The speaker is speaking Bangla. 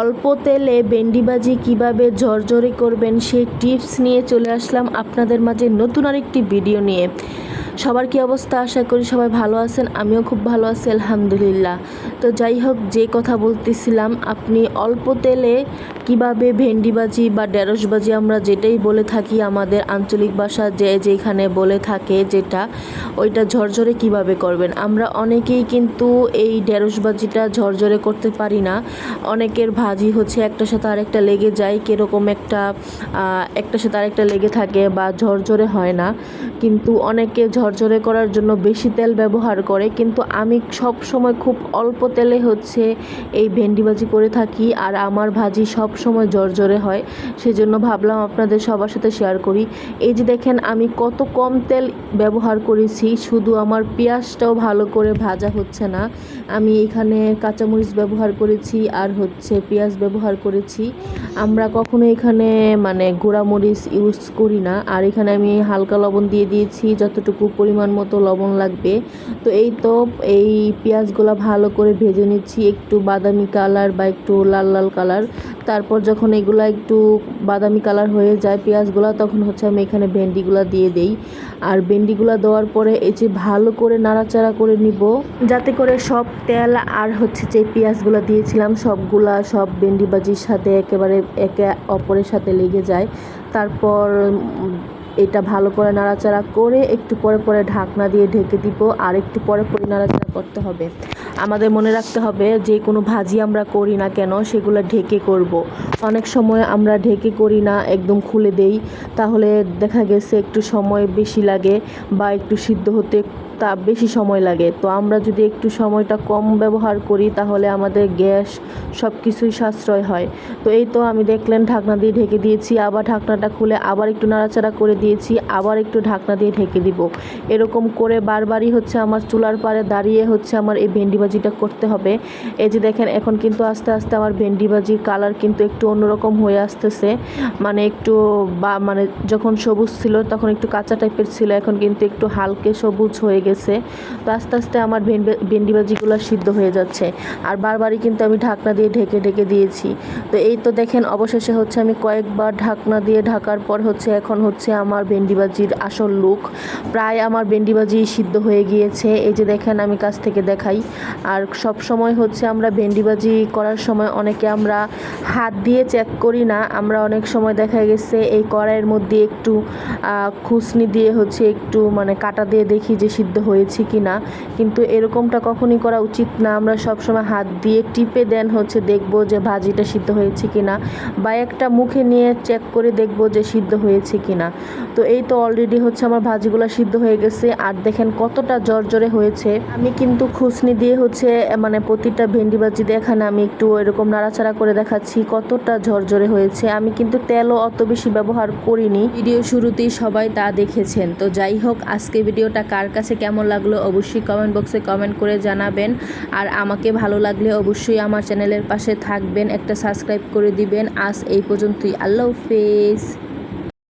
অল্প তেলে ভেন্ডিবাজি কীভাবে ঝরঝরে করবেন সেই টিপস নিয়ে চলে আসলাম আপনাদের মাঝে নতুন আরেকটি ভিডিও নিয়ে। সবার কি অবস্থা? আশা করি সবাই ভালো আছেন, আমিও খুব ভালো আছি, আলহামদুলিল্লাহ। তো যাই হোক, যে কথা বলতেছিলাম, আপনি অল্প তেলে কীভাবে ভেন্ডিবাজি বা ঢেঁড়সবাজি আমরা যেটাই বলে থাকি, আমাদের আঞ্চলিক ভাষা যে যেখানে বলে থাকে যেটা, ওইটা ঝরঝরে কীভাবে করবেন? আমরা অনেকেই কিন্তু এই ঢেঁড়সবাজিটা ঝরঝরে করতে পারি না। অনেকের ভাজি হচ্ছে একটার সাথে আরেকটা লেগে যায়, কীরকম একটা একটার সাথে আরেকটা লেগে থাকে বা ঝরঝরে হয় না। কিন্তু অনেকে ঝরঝরে করার জন্য বেশি তেল ব্যবহার করে, কিন্তু আমি সব সময় খুব অল্প তেলে হচ্ছে এই ভেন্ডি ভাজি করে থাকি আর আমার ভাজি সব সময় ঝরঝরে হয়। সেজন্য ভাবলাম আপনাদের সবার সাথে শেয়ার করি। এই যে দেখেন, আমি কত কম তেল ব্যবহার করেছি, শুধু আমার পেঁয়াজটাও ভালো করে ভাজা হচ্ছে না। আমি এখানে কাঁচামরিচ ব্যবহার করেছি আর হচ্ছে পেঁয়াজ ব্যবহার করেছি। আমরা কখনো এখানে মানে গোড়ামরিচ ইউজ করি না। আর এখানে আমি হালকা লবণ দিয়ে দিয়েছি, যতটুকু পরিমাণ মতো লবণ লাগবে। তো এই তো, এই পেঁয়াজগুলো ভালো করে ভেজে নিচ্ছি, একটু বাদামি কালার বা একটু লাল লাল কালার। তারপর যখন এগুলো একটু বাদামি কালার হয়ে যায় পেঁয়াজগুলো, তখন হচ্ছে আমি এখানে ভেন্ডিগুলো দিয়ে দেই। আর ভেন্ডিগুলো দেওয়ার পরে এই যে ভালো করে নাড়াচাড়া করে নিব, যাতে করে সব তেল আর হচ্ছে যে পেঁয়াজগুলো দিয়েছিলাম, সবগুলা সব ভেন্ডি ভাজির সাথে একেবারে একে অপরের সাথে লেগে যায়। তারপর এটা ভালো করে নাড়াচাড়া করে একটু পরে পরে ঢাকনা দিয়ে ঢেকে দিব, আর একটু পরে পরে নাড়াচাড়া করতে হবে আমাদের মনে রাখতে হবে, যে কোনো ভাজি আমরা করি না কেন, সেগুলো ঢেকে করব। অনেক সময় আমরা ঢেকে করি না, একদম খুলে দেই তাহলে দেখা গেছে একটু সময় বেশি লাগে বা একটু সিদ্ধ হতে তা বেশি সময় লাগে। তো আমরা যদি একটু সময়টা কম ব্যবহার করি, তাহলে আমাদের গ্যাস সব কিছুই সাশ্রয় হয়। তো এই তো আমি দেখলেন ঢাকনা দিয়ে ঢেকে দিয়েছি, আবার ঢাকনাটা খুলে আবার একটু নাড়াচাড়া করে দিয়েছি, আবার একটু ঢাকনা দিয়ে ঢেকে দিব। এরকম করে বারবারই হচ্ছে আমার চুলার পাড়ে দাঁড়িয়ে হচ্ছে আমার এই ভেন্ডি ভাজিটা করতে হবে। এই যে দেখেন, এখন কিন্তু আস্তে আস্তে আমার ভেন্ডি ভাজির কালার কিন্তু একটু অন্যরকম হয়ে আসতেছে। মানে একটু বা মানে যখন সবুজ ছিল, তখন একটু কাঁচা টাইপের ছিল, এখন কিন্তু একটু হালকে সবুজ হয়ে গেছে। তো আস্তে আস্তে আমার ভেন্ডি ভাজিগুলো সিদ্ধ হয়ে যাচ্ছে। আর বারবারই কিন্তু আমি ঢাকনা দিয়ে ঢেকে ঢেকে দিয়েছি। তো এই তো দেখেন, অবশেষে হচ্ছে আমি কয়েকবার ঢাকনা দিয়ে ঢাকার পর হচ্ছে এখন হচ্ছে আমার ভেন্ডি ভাজির আসল লুক। প্রায় আমার ভেন্ডি ভাজি সিদ্ধ হয়ে গিয়েছে। এই যে দেখেন, আমি কাছ থেকে দেখাই। আর সব সময় হচ্ছে আমরা ভেন্ডি ভাজি করার সময় অনেকে আমরা হাত দিয়ে চেক করি না। আমরা অনেক সময় দেখা গেছে, এই কড়াইয়ের মধ্যে একটু খুসনি দিয়ে হচ্ছে একটু মানে কাটা দিয়ে দেখি যে সিদ্ধ হয়েছে কি না কিন্তু এরকমটা কখনই করা উচিত না। আমরা সবসময় হাত দিয়ে টিপে দেন হচ্ছে দেখব যে ভাজিটা সিদ্ধ হয়েছে কি না বা একটা মুখে নিয়ে চেক করে দেখব যে সিদ্ধ হয়েছে কি না তো এই তো অলরেডি হচ্ছে আমার ভাজিগুলো সিদ্ধ হয়ে গেছে। আর দেখেন কতটা জর্জরে হয়েছে। আমি কিন্তু খুসনি দিয়ে হচ্ছে মানে প্রতিটা ভেন্ডি ভাজি দেখানে, আমি একটু এরকম নাড়াচাড়া করে দেখাচ্ছি কতটা ঝরঝরে হয়েছে। আমি কিন্তু তেলও অত বেশি ব্যবহার করিনি। ভিডিও শুরুতেই সবাই তা দেখেছেন। তো যাই হোক, আজকে ভিডিওটা কার কাছে কেমন লাগল অবশ্যই কমেন্ট বক্সে কমেন্ট করে জানাবেন। আর আমাকে ভালো লাগলে অবশ্যই আমার চ্যানেলের পাশে থাকবেন, একটা সাবস্ক্রাইব করে দিবেন। আজ এই পর্যন্তই, আল্লাহ হাফেজ।